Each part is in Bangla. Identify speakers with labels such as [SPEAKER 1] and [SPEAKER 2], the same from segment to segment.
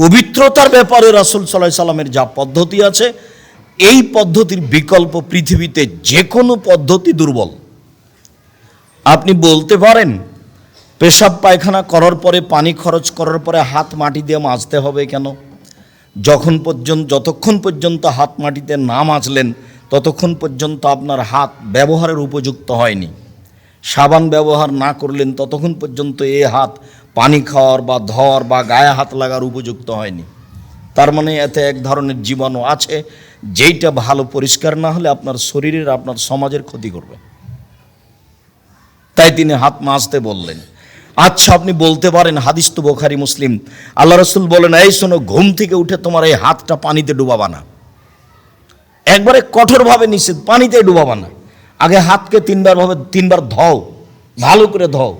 [SPEAKER 1] পবিত্রতার ব্যাপারে রাসুল সাল্লাহ সাল্লামের যা পদ্ধতি আছে, এই পদ্ধতির বিকল্প পৃথিবীতে যে কোনো পদ্ধতি দুর্বল। আপনি বলতে পারেন, পেশাব পায়খানা করার পরে, পানি খরচ করার পরে হাত মাটি দিয়ে মাজতে হবে কেন? যখন পর্যন্ত, যতক্ষণ পর্যন্ত হাত মাটিতে না মাজলেন, ততক্ষণ পর্যন্ত আপনার হাত ব্যবহারের উপযুক্ত হয়নি। সাবান ব্যবহার না করলেন, ততক্ষণ পর্যন্ত এ হাত পানি খাওয়ার বা ধর বা গায়ে হাত লাগার উপযুক্ত হয়নি। তার মানে এতে এক ধরনের জীবাণু আছে, যেইটা ভালো পরিষ্কার না হলে আপনার শরীরের, আপনার সমাজের ক্ষতি করবে। তাই তিনি হাত মাজতে বললেন আচ্ছা আপনি বলতে পারেন, হাদিস তো বোখারি, মুসলিম। আল্লাহ রসুল বলেন, এই শোনো, ঘুম থেকে উঠে তোমার এই হাতটা পানিতে ডুবাবা না। একবারে কঠোরভাবে নিষেধ, পানিতে ডুবাবা না। আগে হাতকে তিনবার ভাবে, তিনবার ধও, ভালো করে ধও।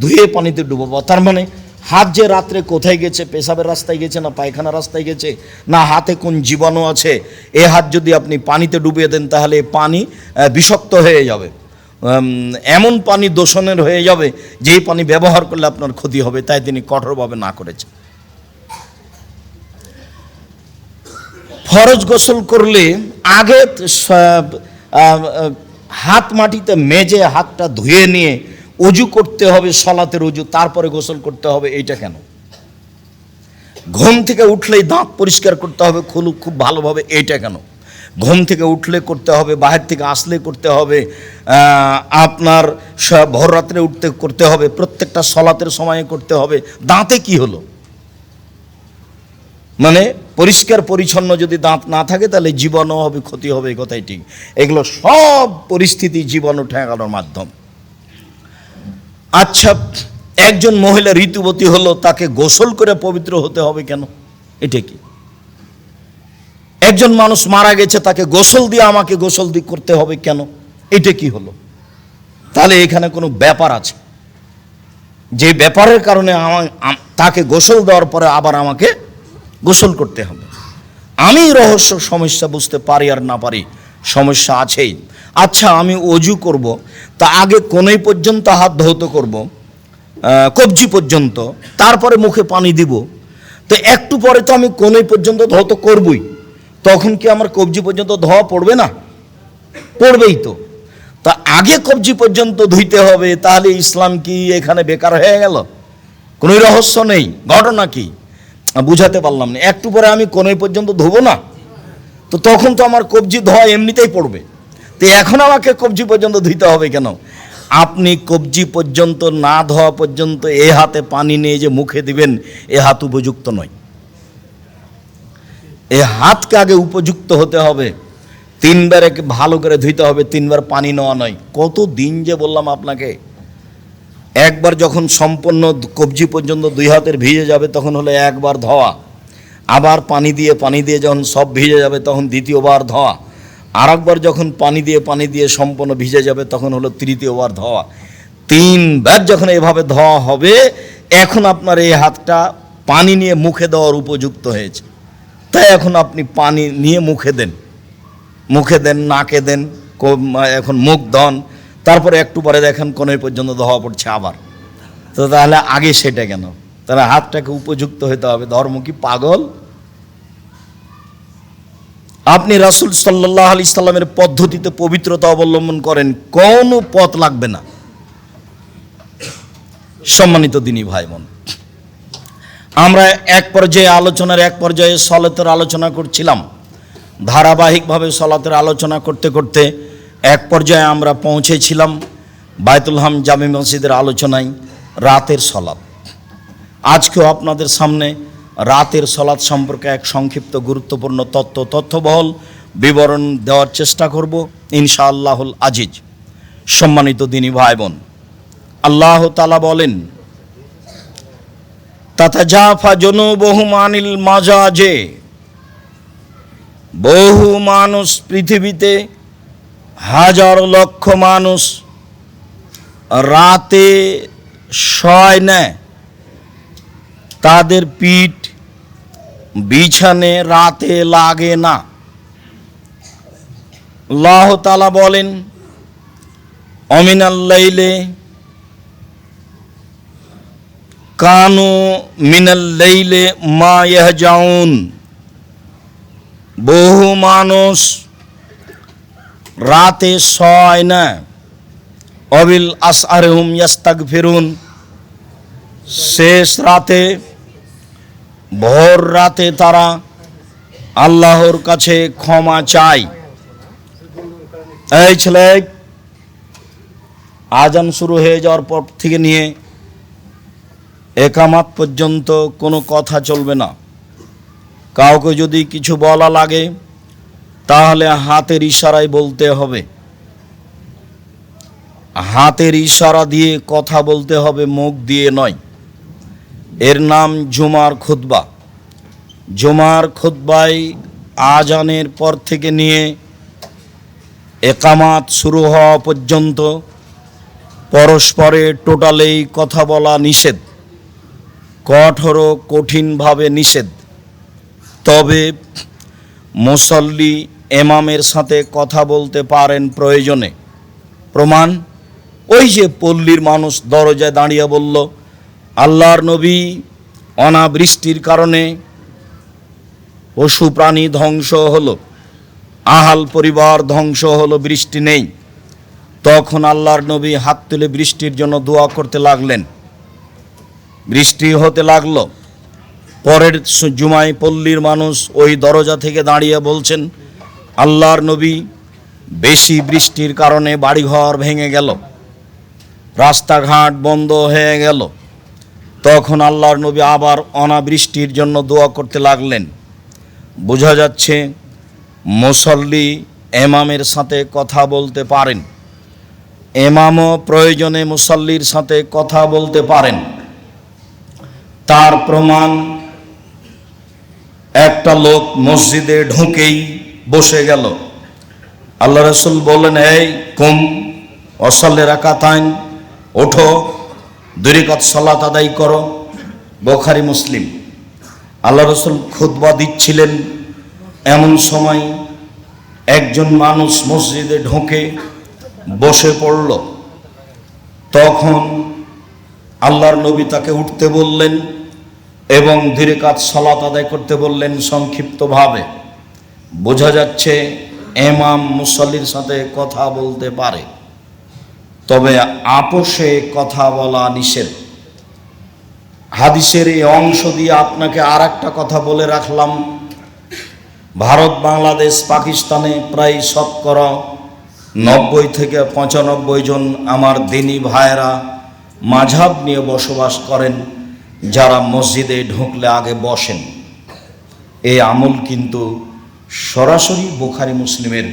[SPEAKER 1] ধুয়ে পানিতে ডুবাবো তার মানে হাত যে রাত্রে কোথায় গেছে, পেশাবের রাস্তায় গেছে না পায়খানা রাস্তায় গেছে, না হাতে কোন জীবাণু আছে, এ হাত যদি আপনি পানিতে ডুবিয়ে দেন তাহলে পানি বিষাক্ত হয়ে যাবে। এমন পানি দূষণের হয়ে যাবে, যেই পানি ব্যবহার করলে আপনার ক্ষতি হবে, তাই তিনি কঠোরভাবে না করেছেন। ফরজ গোসল করলে আগে হাত মাটিতে মেজে হাতটা ধুয়ে নিয়ে অজু করতে হবে, সলাতের অজু তারপরে গোসল করতে হবে, এইটা কেন? ঘুম থেকে উঠলেই দাঁত পরিষ্কার করতে হবে খুলু খুব ভালোভাবে, এইটা কেন? ঘুম থেকে উঠলে করতে হবে, বাহির থেকে আসলে করতে হবে আপনার ভোর রাত্রে উঠতে করতে হবে, প্রত্যেকটা সলাতের সময়ে করতে হবে, দাঁতে কি হলো? মানে পরিষ্কার পরিচ্ছন্ন যদি দাঁত না থাকে, তাহলে জীবাণু হবে, ক্ষতি হবে কথাই ঠিক। এগুলো সব পরিস্থিতি জীবাণু ঠেকানোর মাধ্যম। আচ্ছা একজন মহিলা ঋতুবতী হলো, তাকে গোসল করে পবিত্র হতে হবে কেন? এটা কি? একজন মানুষ মারা গেছে, তাকে গোসল দিয়ে আমাকে গোসল দিয়ে করতে হবে কেন? এটা কি হলো? তাহলে এখানে কোনো ব্যাপার আছে। যে ব্যাপারের কারণে আমার তাকে গোসল দেওয়ার পরে আবার আমাকে গোসল করতে হবে। আমি রহস্য সমস্যা বুঝতে পারি আর না পারি, সমস্যা আছেই। আচ্ছা আমি অজু করব। তা আগে কোনোই পর্যন্ত, হাত ধৌত করব। কবজি পর্যন্ত, তারপরে মুখে পানি দিব। তো একটু পরে তো আমি কোনোই পর্যন্ত ধৌত করবই। তখন কি আমার কবজি পর্যন্ত ধোয়া পড়বে না? পড়বেই তো। তা আগে কবজি পর্যন্ত ধুইতে হবে, তাহলে ইসলাম কি এখানে বেকার হয়ে গেল? কোনো রহস্য নেই, ঘটনা কি? বুঝাতে পারলাম না। একটু পরে আমি কোনোই পর্যন্ত ধোবো না? তো তখন তো আমার কবজি ধোয়া এমনিতেই পড়বে। তো এখন আমাকে কবজি পর্যন্ত ধুইতে হবে কেন? আপনি কবজি পর্যন্ত না ধোয়া পর্যন্ত এ হাতে পানি নিয়ে যে মুখে দিবেন, এ হাত উপযুক্ত নয়। এ হাতকে আগে উপযুক্ত হতে হবে। তিনবার ভালো করে ধুইতে হবে, তিনবার পানি নেওয়া নয়। কত দিন যে বললাম আপনাকে, একবার যখন সম্পূর্ণ কবজি পর্যন্ত দুই হাতের ভিজে যাবে, তখন হলো একবার ধোয়া। আবার পানি দিয়ে পানি দিয়ে যখন সব ভিজে যাবে, তখন দ্বিতীয়বার ধোয়া। আর একবার যখন পানি দিয়ে পানি দিয়ে সম্পূর্ণ ভিজে যাবে, তখন হলো তৃতীয়বার ধোয়া। তিনবার যখন এভাবে ধোয়া হবে, এখন আপনার এই হাতটা পানি নিয়ে মুখে দেওয়ার উপযুক্ত হয়েছে। তাই এখন আপনি পানি নিয়ে মুখে দেন। মুখে দেন, নাকে দেন এখন মুখ ধন, তারপরে একটু পরে দেখেন কোনোই পর্যন্ত ধোয়া পড়ছে আবার। তো তাহলে আগে সেটা কেন? তাহলে হাতটাকে উপযুক্ত হতে হবে। ধর্ম কি পাগল? আপনি রাসুল সাল্লাহ আলি সাল্লামের পদ্ধতিতে পবিত্রতা অবলম্বন করেন, কোনো পথ লাগবে না। সম্মানিত দিনী ভাই বোন আমরা এক পর্যায়ে আলোচনার এক পর্যায়ে সলাতের আলোচনা করছিলাম। ধারাবাহিকভাবে সলাতের আলোচনা করতে করতে এক পর্যায়ে আমরা পৌঁছেছিলাম বায়তুল হাম জামে মসজিদের আলোচনায় রাতের সলাৎ আজকেও আপনাদের সামনে রাতের সলাৎ সম্পর্কে এক সংক্ষিপ্ত গুরুত্বপূর্ণ তথ্য তথ্যবহল বিবরণ দেওয়ার চেষ্টা করব ইনশাআল্লাহুল আজিজ। সম্মানিত দিনী ভাই বোন আল্লাহ তালা বলেন, তাতাজাফা জনুবহুম আনিল মাজাজে, বহু মানুষ পৃথিবীতে হাজার লক্ষ মানুষ রাতে শয় নেয়, তাদের পিঠ বিছানে রাতে লাগে না। আল্লাহ তালা বলেন অমিনাল্লাইলে কানু মিনাল লেইলে মা ইয়াহজাউন। বহু মানুষ রাতে শয় না। অবিল আসআরহুম ইয়াস্তাক ফিরুন শেষ রাতে ভোর রাতে তারা আল্লাহর কাছে ক্ষমা চায়। এই ছেলে, আজান শুরু হয়ে যাওয়ার পর থেকে নিয়ে একামাত পর্যন্ত কোনো কথা চলবে না। কাউকে যদি কিছু বলা লাগে, তাহলে হাতের ইশারায় বলতে হবে। হাতের ইশারা দিয়ে কথা বলতে হবে, মুখ দিয়ে নয়। এর নাম জুমার খুতবা। জুমার খুতবায় আজানের পর থেকে নিয়ে একামাত শুরু হওয়া পর্যন্ত পরস্পরে টোটালেই কথা বলা নিষেধ, কঠোর কঠিনভাবে নিষেধ। তবে মুসল্লি এমামের সাথে কথা বলতে পারেন প্রয়োজনে। প্রমাণ, ওই যে পল্লীর মানুষ দরজায় দাঁড়িয়ে বলল আল্লাহর নবী অনাবৃষ্টির কারণে পশু প্রাণী ধ্বংস হলো, আহাল পরিবার ধ্বংস হলো, বৃষ্টি নেই। তখন আল্লাহর নবী হাত তুলে বৃষ্টির জন্য দোয়া করতে লাগলেন। বৃষ্টি হতে লাগল। পরের জুমায় পল্লীর মানুষ ওই দরজা থেকে দাঁড়িয়ে বলছেন, আল্লাহর নবী, বেশি বৃষ্টির কারণে বাড়িঘর ভেঙে গেল। রাস্তাঘাট বন্ধ হয়ে গেল। তখন আল্লাহর নবী আবার অনাবৃষ্টির জন্য দোয়া করতে লাগলেন। বোঝা যাচ্ছে মুসল্লি এমামের সাথে কথা বলতে পারেন। এমামও প্রয়োজনে মুসল্লির সাথে কথা বলতে পারেন। তার প্রমাণ, একটা লোক মসজিদে ঢুকেই বসে গেল। আল্লাহ রসুল বললেন, এই কুম, অসল্লে রাকাতাইন, ওঠো। দুরিকাত সালাত আদায় করো। বখারি মুসলিম। আল্লাহ রসুল খুতবা দিচ্ছিলেন এমন সময় একজন মানুষ মসজিদে ঢোকে বসে পড়ল। তখন আল্লাহর নবী তাকে উঠতে বললেন এবং ধীরে কাজ সলাত আদায় করতে বললেন সংক্ষিপ্তভাবে। বোঝা যাচ্ছে এমাম মুসল্লির সাথে কথা বলতে পারে। তবে আপোষে কথা বলা নিষেধ। হাদিসের এই অংশ দিয়ে আপনাকে আর একটা কথা বলে রাখলাম। ভারত, বাংলাদেশ, পাকিস্তানে প্রায় শতকরা নব্বই থেকে পঁচানব্বই জন আমার দিনী ভাইয়েরা মাঝাব নিয়ে বসবাস করেন, যারা মসজিদে ঢুকলে আগে বসেন। এই আমল কিন্তু সরাসরি বোখারি, মুসলিমের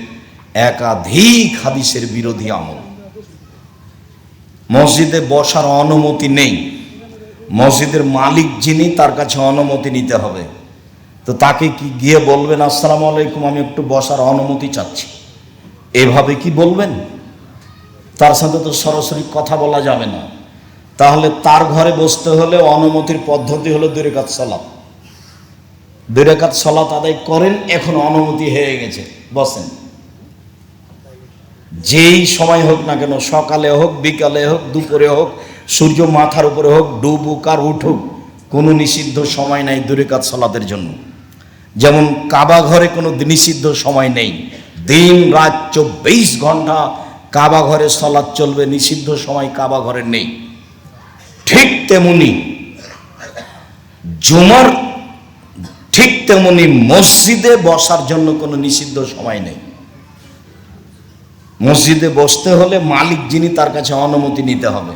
[SPEAKER 1] একাধিক হাদিসের বিরোধী আমল। মসজিদে বসার অনুমতি নেই। মসজিদের মালিক যিনি, তার কাছে অনুমতি নিতে হবে। তো তাকে কি গিয়ে বলবেন, আসসালামু আলাইকুম, আমি একটু বসার অনুমতি চাচ্ছি এভাবে কি বলবেন? তার সাথে তো সরাসরি কথা বলা যাবে না। তাহলে তার ঘরে বসতে হলে অনুমতির পদ্ধতি হলো দুরেকাত সলাপ দুরেকাত সলাত আদায় করেন, এখন অনুমতি হয়ে গেছে, বসেন। যেই সময় হোক না কেন, সকালে হোক, বিকালে হোক, দুপুরে হোক, সূর্য মাথার উপরে হোক, ডুবুক আর উঠুক, কোনো নিষিদ্ধ সময় নাই দুরেকাত সলাতের জন্য। যেমন কাবা ঘরে কোনো নিষিদ্ধ সময় নেই। দিন, রাত, চব্বিশ ঘণ্টা কাবা ঘরে সলাৎ চলবে, নিষিদ্ধ সময় কাবা ঘরে নেই। ঠিক তেমনি জুমার ঠিক তেমনি মসজিদে বসার জন্য কোনো নিষিদ্ধ সময় নেই। মসজিদে বসতে হলে মালিক যিনি তার কাছে অনুমতি নিতে হবে।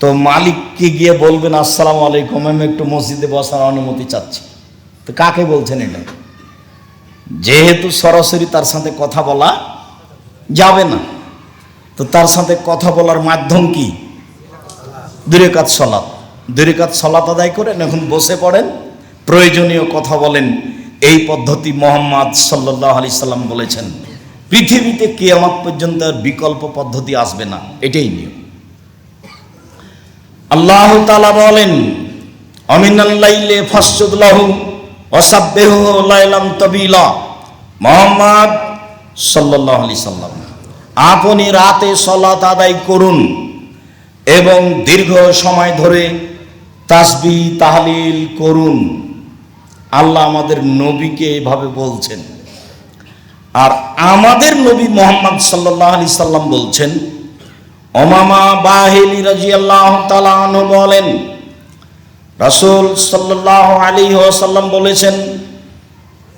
[SPEAKER 1] তো মালিককে গিয়ে বলবেন, আসসালাম আলাইকুম, আমি একটু মসজিদে বসার অনুমতি চাচ্ছি। তো কাকে বলছেন এটা? যেহেতু সরাসরি তার সাথে কথা বলা যাবে না, তো তার সাথে কথা বলার মাধ্যম কি? দুরেকাত সলাৎ। দুরেকাত সলাৎ আদায় করেন, এখন বসে পড়েন। প্রয়োজনীয় কথা বলেন। এই পদ্ধতি মোহাম্মদ সাল্লাহ আলি সাল্লাম বলেছেন। পৃথিবীতে কেয়ামত পর্যন্ত বিকল্প পদ্ধতি আসবে না, এটাই নিয়ম। আল্লাহ তালা বলেন অমিনাল্লাইলে ফাসুদুল্লাহু অসাব্বেহ লাইলাম তবিলা। মোহাম্মদ সাল্লাহ আলি সাল্লাম, আপনি রাতে সলাত আদায় করুন এবং দীর্ঘ সময় ধরে তাসবি তাহলিল করুন। আল্লাহ আমাদের নবীকে এভাবে বলছেন। আর আমাদের নবী মোহাম্মদ সাল্লাহ আলি সাল্লাম বলছেন, অমামা বাহিলি রাজিয়াল্লাহ তালান বলেন, রাসূল সাল্লাহ আলী ওসাল্লাম বলেছেন,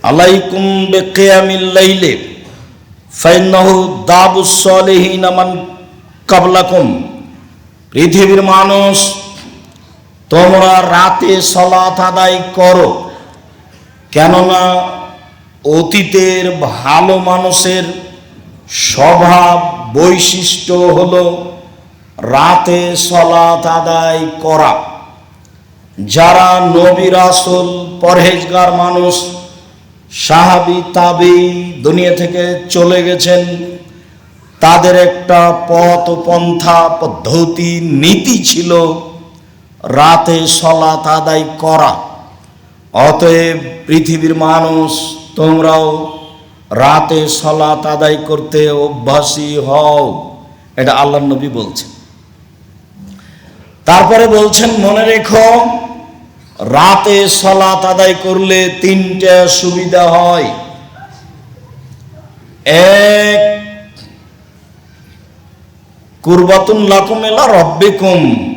[SPEAKER 1] আলাইকুম বেকিয়ামিল লাইলে, ফাইন্নাহু দাবুস সালিহিন মান কাবলাকুম। পৃথিবীর মানুষ, তোমরা রাতে সলাত আদায় করো, কেননা অতীতের ভালো মানুষের স্বভাব বৈশিষ্ট্য হল রাতে সলাত আদায় করা। যারা নবী রাসুল, পরহেজগার মানুষ, সাহাবি, তাবি দুনিয়া থেকে চলে গেছেন, তাদের একটা পথ পন্থা পদ্ধতি, নীতি ছিল রাতে সলাত আদায় করা। অতএব পৃথিবীর মানুষ তোমরাও রাতে সলাত আদায় করতে অভ্যাসী হও। এটা আল্লাহ নবী বলছেন। তারপরে বলছেন, মনে রেখো, রাতে সলাত আদায় করলে তিনটা সুবিধা হয়। এক, কুরবাতুন লাকুমেলা রব্বিকুম।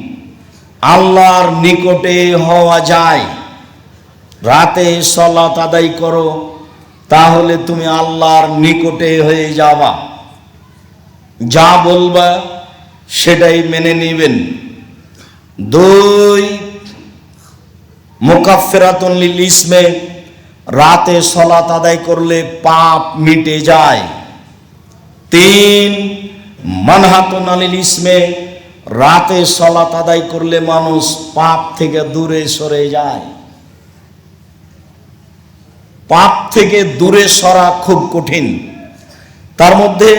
[SPEAKER 1] আল্লাহর নিকটে হওয়া যায়। রাতে সলাত আদায় করো। তাহলে তুমি আল্লাহর নিকটে হয়ে যাবা। যা বলবা সেটাই মেনে নেবেন। দুই মোকাফেরাতুন লিল ইসমে, রাতে সলাত আদায় করলে পাপ মিটে যায়। তিন, মানহাতুন আলিল ইসমে, রাতে সলাত আদায় করলে মানুষ পাপ থেকে দূরে সরে যায়। পাপ থেকে দূরে সরা খুব কঠিন। তার মধ্যে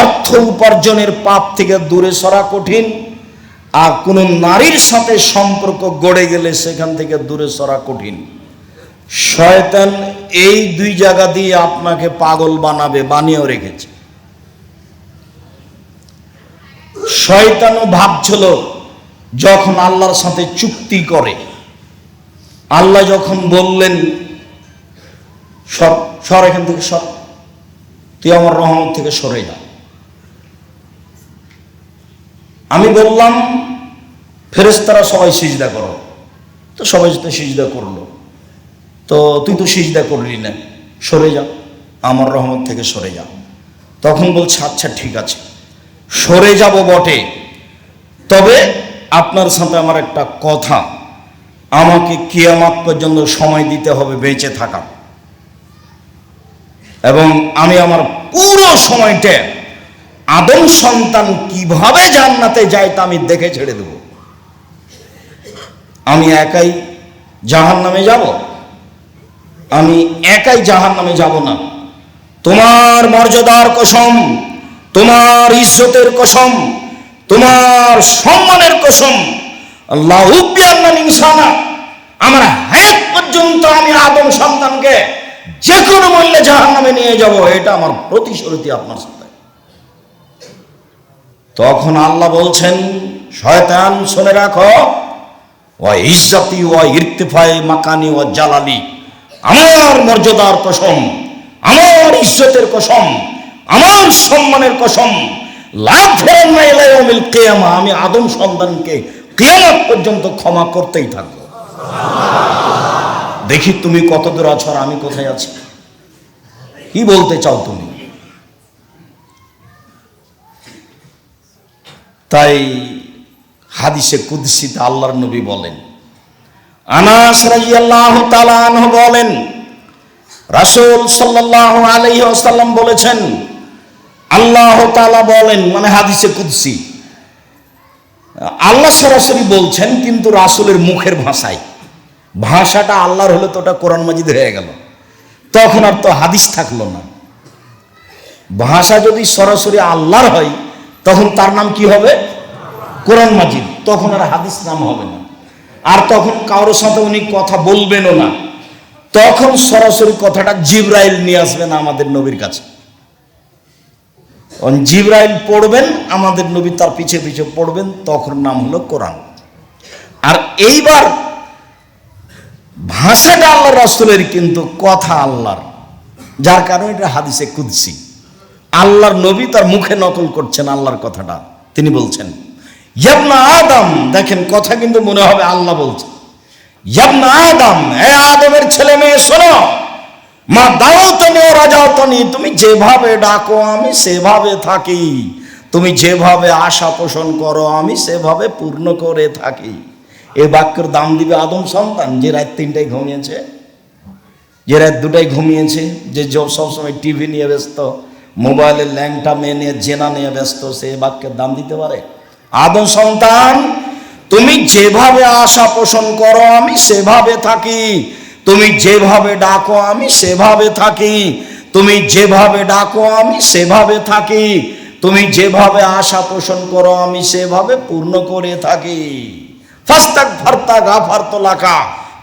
[SPEAKER 1] অর্থ উপার্জনের পাপ থেকে দূরে সরা কঠিন, আর কোনো নারীর সাথে সম্পর্ক গড়ে গেলে সেখান থেকে দূরে সরা কঠিন। শয়তান এই দুই জায়গা দিয়ে আপনাকে পাগল বানাবে, বানিয়েও রেখেছে। শয়তানও ভাবছিল, যখন আল্লাহর সাথে চুক্তি করে, আল্লাহ যখন বললেন সর সর এখান থেকে সর। তুই আমার রহমত থেকে সরে যা। আমি বললাম ফেরেস্তারা সবাই সিজদা করো। তো সবাই তো সিজদা করল। তো তুই তো সিজদা করলি না। সরে যা, আমার রহমত থেকে সরে যা। তখন বলছে আচ্ছা ঠিক আছে। সরে যাব বটে। তবে আপনার সাথে আমার একটা কথা। আমাকে কিয়ামাত পর্যন্ত সময় দিতে হবে বেঁচে থাকা এবং আমি আমার পুরো সময়টা আদম সন্তান কীভাবে জান্নাতে যায় তা আমি দেখে ছেড়ে দেব। আমি একাই জাহান নামে যাব? আমি একাই জাহান নামে যাব না। তোমার মর্যাদার কসম, তোমার ইজ্জতের কসম, তোমার সম্মানের কসম, আল্লাহ ইনসানা আমার হায়াত পর্যন্ত আমি আদম সন্তানকে যে কোনো মূল্যে জাহান নামে নিয়ে যাব, এটা আমার প্রতিশ্রুতি আপনার সাথে। তখন আল্লাহ বলছেন, শয়তান, শুনে রাখো ও ও মাকানি ও জালালি। আমার মর্যাদার কসম, আমার ইজ্জতের কসম, আমার সম্মানের কসম আমি আদম সন্তানকে কেয়ামত পর্যন্ত ক্ষমা করতেই থাকব। দেখি তুমি কত দূর আছো আর আমি কোথায় আছি। কি বলতে চাও তুমি? তাই হাদিসে কুদ্সিতে আল্লাহর নবী বলেন, আনাস রাদিয়াল্লাহু তাআলা আনহু বলেন, রাসূল সাল্লাল্লাহু আলাইহি ওয়াসাল্লাম বলেছেন, আল্লাহ তাআলা বলেন মানে হাদিসে কুদসি, আল্লাহ সরাসরি বলছেন, কিন্তু রাসূলের মুখের ভাষায়। ভাষাটা আল্লাহর হলে তো ওটা কোরআন মাজিদ হয়ে গেল। তখন আর তো হাদিস থাকল না। ভাষা যদি সরাসরি আল্লাহর হয়, তখন তার নাম কি হবে? কোরআন মাজিদ। তখন আর হাদিস নাম হবে না। আর তখন কারোর সাথে উনি কথা বলবেনও না। তখন সরাসরি কথাটা জিব্রাইল নিয়ে আসবেন আমাদের নবীর কাছে। জিব্রাইল পড়বেন, আমাদের নবী তার পিছে পিছে পড়বেন, তখন নাম হলো কোরআন। আর এইবার ভাষাটা আল্লাহ রসুলের, কিন্তু কথা আল্লাহর। যার কারণে এটা হাদিসে কুদসি। আল্লাহর নবী তার মুখে নকল করছেন আল্লাহর কথাটা। তিনি বলছেন, ইয়াবনা আদম দেখেন, কথা কিন্তু মনে হবে আল্লাহ বলছে ইয়াবনা আদম হে আদমের ছেলে মেয়ে, শোনো। মা দাও তুমি রাজাও তুমি তুমি যেভাবে ডাকো, আমি সেভাবে থাকি। তুমি যেভাবে আশা পোষণ করো, আমি সেভাবে পূর্ণ করে থাকি। এই বাক্যের দাম দিবে আদম সন্তান, যে রাত তিনটায় ঘুমিয়েছে, যে রাত দুটাই ঘুমিয়েছে, যে সবসময় টিভি নিয়ে ব্যস্ত মোবাইলের ল্যাংটা মেয়ে নিয়ে, জেনা নিয়ে ব্যস্ত, সে বাক্যের দাম দিতে পারে? আদম সন্তান, তুমি যেভাবে আশা পোষণ করো, আমি সেভাবে থাকি। তুমি যেভাবে ডাকো, আমি সেভাবে থাকি। তুমি যেভাবে ডাকো, আমি সেভাবে থাকি। তুমি যেভাবে আশা পোষণ করো, আমি সেভাবে পূর্ণ করে থাকি। ফাস্তাক ফার্তা গাফার তোলাকা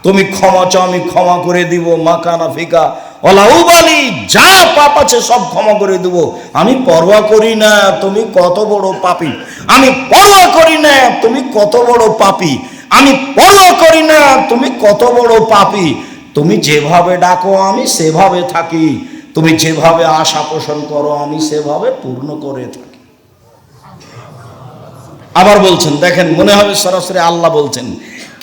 [SPEAKER 1] তুমি ক্ষমা চাও, আমি ক্ষমা করে দিব মাকানা ফিকা। ওলা উবালি যা পাপ আছে সব ক্ষমা করে দিব। আমি পরোয়া করি না, তুমি কত বড় পাপী। আমি পরোয়া করি না, তুমি কত বড় পাপী। আমি পরোয়া করি না, তুমি কত বড় পাপী। তুমি যেভাবে ডাকো, আমি সেভাবে থাকি। তুমি যেভাবে আশা পোষণ করো, আমি সেভাবে পূর্ণ করে থাকি। আবার বলছেন, দেখেন, মনে হবে সরাসরি আল্লাহ বলছেন,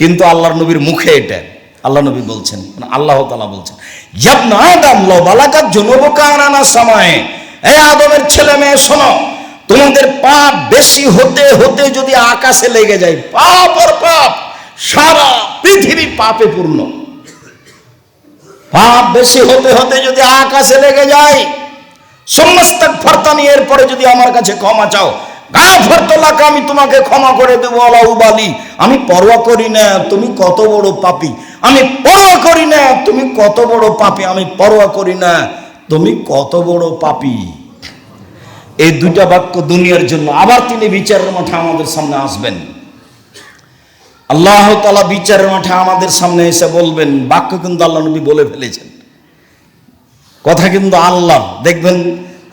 [SPEAKER 1] কিন্তু আল্লাহর নবীর মুখে এটা। আল্লাহ নবী বলছেন মানে আল্লাহ তালা বলছেন, ইয়াবনা আদম লো বালাকাত জনবকানা সময়। এই আদমের ছেলে মেয়ে, শোনো, তোমাদের পাপ বেশি হতে হতে যদি আকাশে লেগে যায়, পাপ আর পাপ, সারা পৃথিবী পাপে পূর্ণ। পাপ বেশি হতে হতে যদি আকাশে লেগে যায় সমস্ত ফরতানি এরপরে যদি আমার কাছে ক্ষমা চাও আমি তোমাকে ক্ষমা করে দেবো আলা উবালি আমি পরোয়া করি না, তুমি কত বড় পাপী। আমি পরোয়া করি না, তুমি কত বড় পাপী। আমি পরোয়া করি না, তুমি কত বড় পাপী। এই দুইটা বাক্য দুনিয়ার জন্য। আবার তিনি বিচারের মাঠে আমাদের সামনে আসবেন। আল্লাহ তালা বিচারের মাঠে আমাদের সামনে এসে বলবেন, বাক্য কিন্তু আল্লাহ নবী বলে ফেলেছেন। কথা কিন্তু আল্লাহ। দেখবেন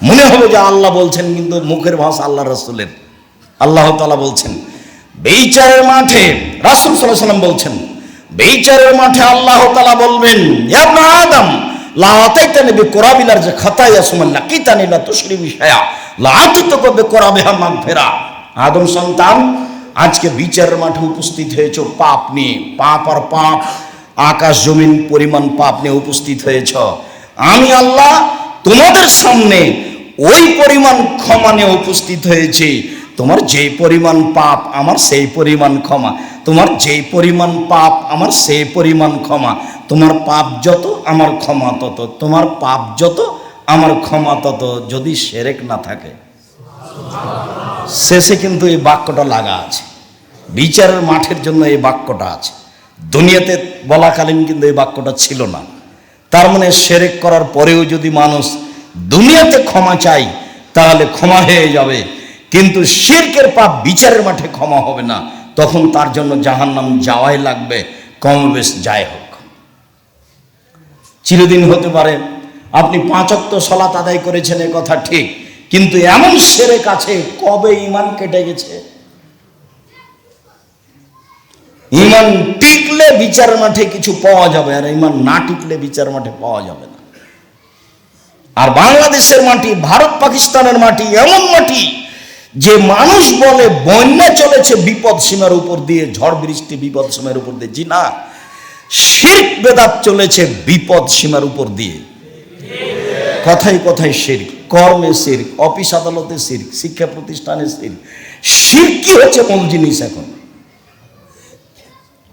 [SPEAKER 1] মনে হবে যে আল্লাহ বলছেন, কিন্তু মুখের ভাষা আল্লাহ রসুলের। আল্লাহ তালা বলছেন, বেইচারের মাঠে, রাসুল সাল্লাহ সাল্লাম বলছেন, বেইচারের মাঠে আল্লাহ তালা বলবেন আদম, লা আতাইতানি বিকরাবিলার যে খাতায়া সুমান লাকিতানি লা তুশরি বিশায়া লা আতুতকা বিকরাবিহা মাগফিরা। আদম সন্তান, আজকে বিচারের মাঠে উপস্থিত হয়েছ, পাপ নিয়ে, পাপ আর পাপ, আকাশ জমিন পরিমাণ পাপ নিয়ে উপস্থিত হয়েছ। আমি আল্লাহ তোমাদের সামনে ওই পরিমাণ ক্ষমা নিয়ে উপস্থিত হয়েছে। তোমার যেই পরিমাণ পাপ, আমার সেই পরিমাণ ক্ষমা। তোমার যেই পরিমাণ পাপ, আমার সেই পরিমাণ ক্ষমা। তোমার পাপ যত, আমার ক্ষমা তত। তোমার পাপ যত, আমার ক্ষমা তত, যদি সেরেক না থাকে। শেষে কিন্তু এই বাক্যটা লাগা আছে। বিচারের মাঠের জন্য এই বাক্যটা আছে। দুনিয়াতে বলাকালীন কিন্তু এই বাক্যটা ছিল না। তার মানে সেরেক করার পরেও যদি মানুষ দুনিয়াতে ক্ষমা চাই, তাহলে ক্ষমা হয়ে যাবে। কিন্তু শিরকের পাপ বিচারের মাঠে ক্ষমা হবে না। তখন তার জন্য জাহান্নাম যাওয়াই লাগবে কম বেশ যাই হোক। চিরদিন হতে পারে, আপনি পাঁচক্ত সলাত আদায় করেছেন, এ কথা ঠিক। কিন্তু এমন সেরে কাছে কবে ইমান কেটে গেছে? ইমান টিকলে বিচার মাঠে কিছু পাওয়া যাবে, আর ইমান না টিকলে বিচার মাঠে পাওয়া যাবে আর বাংলাদেশের মাটি, ভারত পাকিস্তানের মাটি, এমন মাটি যে মানুষ বলে বন্যা চলেছে বিপদ সীমার উপর দিয়ে, ঝড় বৃষ্টি বিপদ সীমার উপর দিয়ে। জি না, শির্ক বেদাত চলেছে বিপদ সীমার উপর দিয়ে। কথাই কথাই শির কর্মে শির অফিস আদালতে শির শিক্ষা প্রতিষ্ঠানে শির শির কি হচ্ছে মূল জিনিস এখন।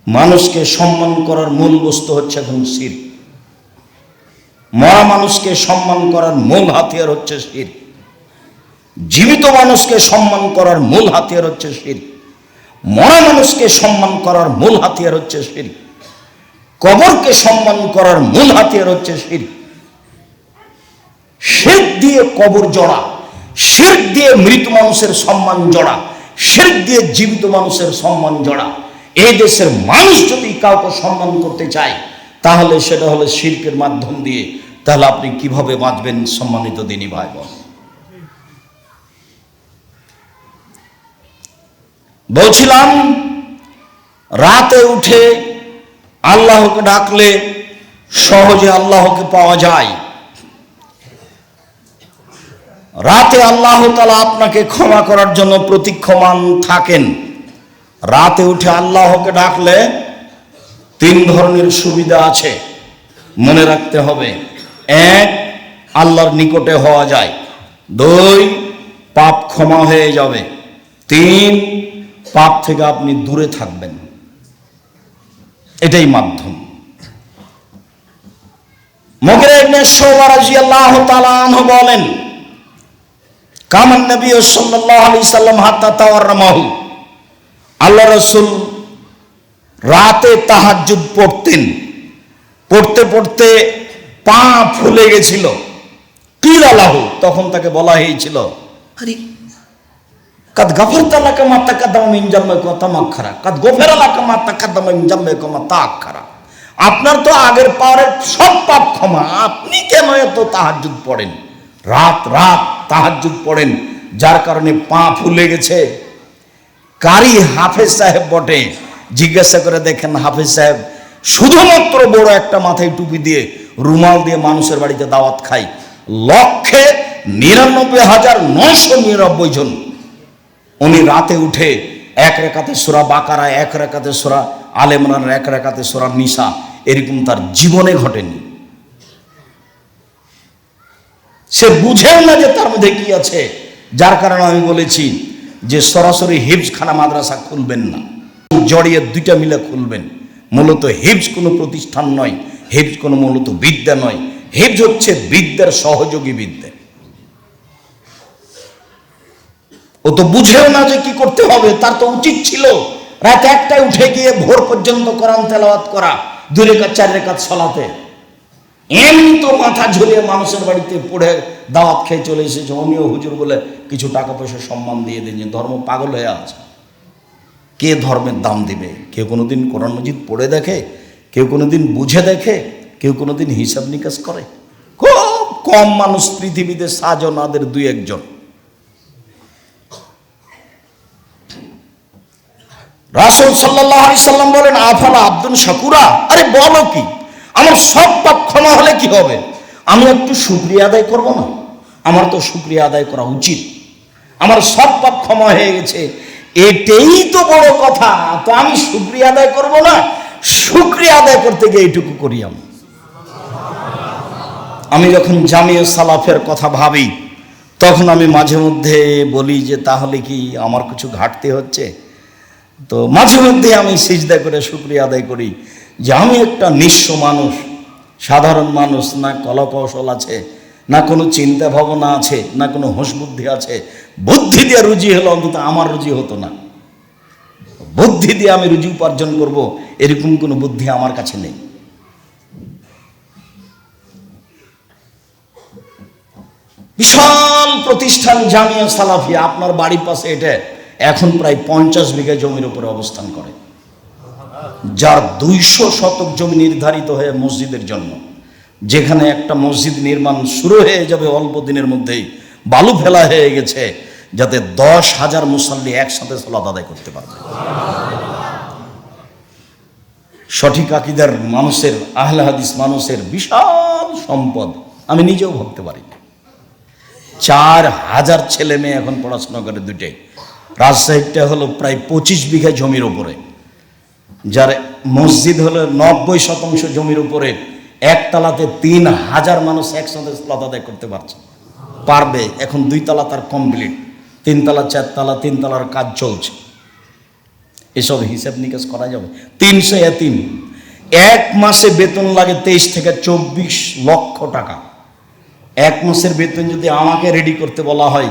[SPEAKER 1] মানুষকে সম্মান করার মূল বস্তু হচ্ছে এখন শির মরা মানুষকে সম্মান করার মূল হাতিয়ার হচ্ছে শির। জীবিত মানুষকে সম্মান করার মূল হাতিয়ার হচ্ছে শির। মরা মানুষকে সম্মান করার মূল হাতিয়ার হচ্ছে শির। কবরকে সম্মান করার মূল হাতিয়ার হচ্ছে শির। শির দিয়ে কবর জড়া, শির দিয়ে মৃত মানুষের সম্মান জড়া, শির দিয়ে জীবিত মানুষের সম্মান জড়া। এই দেশের মানুষ যদি কাউকে সম্মান করতে চায়, তাহলে সেটা হলো শিল্পের মাধ্যম দিয়ে তাহলে আপনি কীভাবে বাঁচবেন সম্মানিত দিনী ভাই বোন? বলছিলাম, রাতে উঠে আল্লাহকে ডাকলে সহজে আল্লাহকে পাওয়া যায়। রাতে আল্লাহ তালা আপনাকে ক্ষমা করার জন্য প্রতীক্ষমান থাকেন। রাতে উঠে আল্লাহকে ডাকলে তিন ধরনের সুবিধা আছে, মনে রাখতে হবে। এক, আল্লাহর নিকটে হওয়া যায়। দুই, পাপ ক্ষমা হয়ে যাবে। তিন, পাপ থেকে আপনি দূরে থাকবেন। এটাই মাধ্যম। বলেন, কামান নবী আলাইহি সাল্লাম হাত্তা আল্লাহ রাসূল রাতে তাহাজ্জুদ পড়তেন। পড়তে পড়তে পা ফুলে গেছিল। কিল আলাহু, তখন তাকে বলা হয়েছিল, আরে, কাদ গাফারতা লাকা মা তাকাদ্দামা মিন জাম্বিকা ওয়া তামাক্খারা কাদ গফিরা লাকা মা তাকাদ্দামা মিন ওয়া তাআক্খারা আপনার তো আগের পাওয়ারের সব পাপ ক্ষমা, আপনি কেন এত তাহাজ্জুদ পড়েন? রাত রাত তাহাজ্জুদ পড়েন, যার কারণে পা ফুলে গেছে। কারি হাফেজ সাহেব বটে, জিজ্ঞাসা করে দেখেন হাফেজ সাহেব, শুধুমাত্র বড় একটা মাথায় টুপি দিয়ে রুমাল দিয়ে মানুষের বাড়িতে দাওয়াত খাই। লক্ষে নিরানব্বই হাজার নশো নিরানব্বই জন। উনি রাতে উঠে এক রেখাতে সোরা বাকারা, এক রেখাতে সোরা আলেমরান এক রেখাতে সোরা নিশা এরকম তার জীবনে ঘটেনি। সে বুঝেও না যে তার মধ্যে কি আছে। যার কারণে আমি বলেছি যে সরাসরি হিফজ খানা মাদ্রাসা খুলবেন না। জড়িয়ে দুইটা মিলে খুলবেন। মূলত হিফজ কোনো প্রতিষ্ঠান নয়। হিফজ কোনো মূলত বিদ্যা নয়। হিফজ হচ্ছে বিদ্যার সহযোগী বিদ্যা। ও তো বুঝেও না যে কি করতে হবে, তার তো উচিত ছিল রাত একটায় উঠে গিয়ে ভোর পর্যন্ত কোরআন তেলাওয়াত করা, দুই রেখাত, চার রেখাত সলাতে। এমনি তো মাথা ঝুলিয়ে মানুষের বাড়িতে পড়ে দাওয়াত খেয়ে চলে এসেছে। অমিও হুজুর বলে, কিছু টাকা পয়সা সম্মান দিয়ে দিন, যে ধর্ম পাগল হয়ে আছে। কে ধর্মের দাম দিবে? কেউ কোনোদিন কোরআন মজিদ পড়ে দেখে কেউ কোনোদিন বুঝে দেখে, কেউ কোনোদিন হিসাব নিকাশ করে। খুব কম মানুষ পৃথিবীতে সাজনাদের দুই একজন। রাসুল সাল্লাম বলেন, আফালা আব্দুল শাকুরা? আরে বলো কি? আমার সব পাপ ক্ষমা হলে কি হবে? আমি একটু শুক্রিয়া আদায় করব না? আমার তো শুক্রিয়া আদায় করা উচিত। আমার সব পাপ ক্ষমা হয়ে গেছে। এটাই তো বড় কথা। তো আমি শুক্রিয়া আদায় করব না? শুক্রিয়া আদায় করতে গিয়ে এইটুকু করি আমি। আমি যখন জামিয়া সালাফের কথা ভাবি, তখন আমি মাঝে মধ্যে বলি যে, তাহলে কি আমার কিছু ঘাটতি হচ্ছে? তো মাঝে মধ্যে আমি সিজদা করে শুক্রিয়া আদায় করি যে, আমি একটা নিঃস্ব মানুষ, সাধারণ মানুষ, না কলকৌশল আছে, না কোনো চিন্তা ভাবনা আছে, না কোনো হোশ বুদ্ধি আছে। বুদ্ধি দিয়ে রুজি হলো অন্তত আমার রুজি হতো না। বুদ্ধি দিয়ে আমি রুজি উপার্জন করব এরকম কোনো বুদ্ধি আমার কাছে নেই। বিশাল প্রতিষ্ঠান জামিয়া সালাফিয়া আপনার বাড়ির পাশে এটা এখন প্রায় পঞ্চাশ বিঘা জমির উপরে অবস্থান করে। যার দুইশো শতক জমি নির্ধারিত হয়ে মসজিদের জন্য যেখানে একটা মসজিদ নির্মাণ শুরু হয়ে যাবে অল্প দিনের মধ্যেই, বালু ফেলা হয়ে গেছে, যাতে দশ হাজার মুসল্লি একসাথে সলাত আদায় করতে পারবে। সঠিক আকিদার মানুষের, আহলে হাদিস মানুষের বিশাল সম্পদ। আমি নিজেও ভাবতে পারি চার হাজার ছেলে মেয়ে এখন পড়াশোনা করে দুটাই রাজশাহীটা হলো প্রায় পঁচিশ বিঘা জমির ওপরে যার মসজিদ হলো নব্বই শতাংশ জমির উপরে। একতলাতে তিন হাজার মানুষ একসাথে আদায় করতে পারছে। পারবে, এখন দুই তলা তার কমপ্লিট তিনতলা, চারতলা, তিনতলার কাজ চলছে। এসব হিসাব নিকাশ করা যাবে। তিনশো তিন এক মাসে বেতন লাগে তেইশ থেকে চব্বিশ লক্ষ টাকা। এক মাসের বেতন যদি আমাকে রেডি করতে বলা হয়,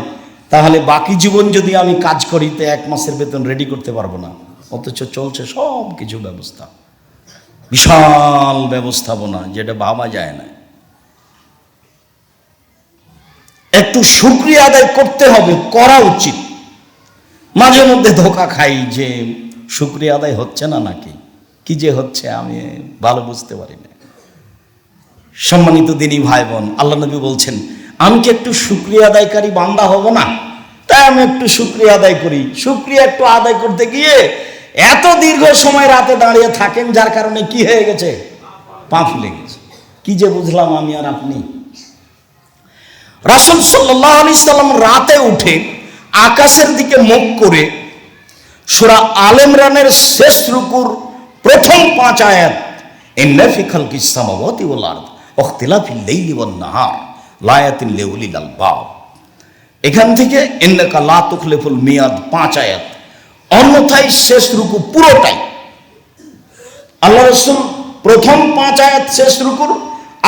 [SPEAKER 1] তাহলে বাকি জীবন যদি আমি কাজ করি, তো এক মাসের বেতন রেডি করতে পারব না। অথচ চলছে সব কিছু ব্যবস্থা। বিশাল ব্যবস্থাপনা, যেটা ভাবা যায় না। একটু শুক্রিয়া আদায় করতে হবে, করা উচিত। মাঝে মধ্যে ধোকা খাই যে শুক্রিয়া আদায় হচ্ছে না নাকি? কি যে হচ্ছে আমি ভালো বুঝতে পারি না। সম্মানিত দিনী ভাই বোন আল্লাহ নবী বলছেন, আমি কি একটু শুক্রিয়া আদায়কারী বান্দা হব না? তাই আমি একটু শুক্রিয়া আদায় করি। শুক্রিয়া একটু আদায় করতে গিয়ে এত দীর্ঘ সময় রাতে দাঁড়িয়ে থাকেন, যার কারণে কি হয়ে গেছে? পা ফুলে গেছে। কি যে বুঝলাম আমি আর আপনি? রাসুল সাল্লাহ আলি সাল্লাম রাতে উঠে আকাশের দিকে মুখ করে সুরা আল ইমরানের শেষ রুকুর প্রথম পাঁচ আয়াত, ইন্না ফি খালকিস সামাওয়াতি ওয়াল আরদ ওয়াখতিলাফিল লাইলি ওয়ান নাহার, লায়াতিন লিউলিল আলবাব। এখান থেকে, ইন্নাকা লা তুখলিফুল মিয়াদ, পাঁচ আয়াত। অন্যথায় শেষ রুকু পুরোটাই। আল্লাহ রসুল প্রথম পাঁচ আয়াত শেষ রুকুর,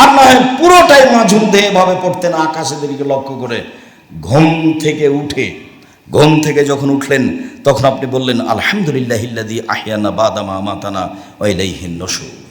[SPEAKER 1] আর না হয় পুরোটাই মাঝুমদে এভাবে পড়তেন আকাশের দিকে লক্ষ্য করে ঘুম থেকে উঠে ঘুম থেকে যখন উঠলেন তখন আপনি বললেন আলহামদুলিল্লাহ আহিয়ানা বাদামা মাতানা ওয়াইলাইহিন নসুর।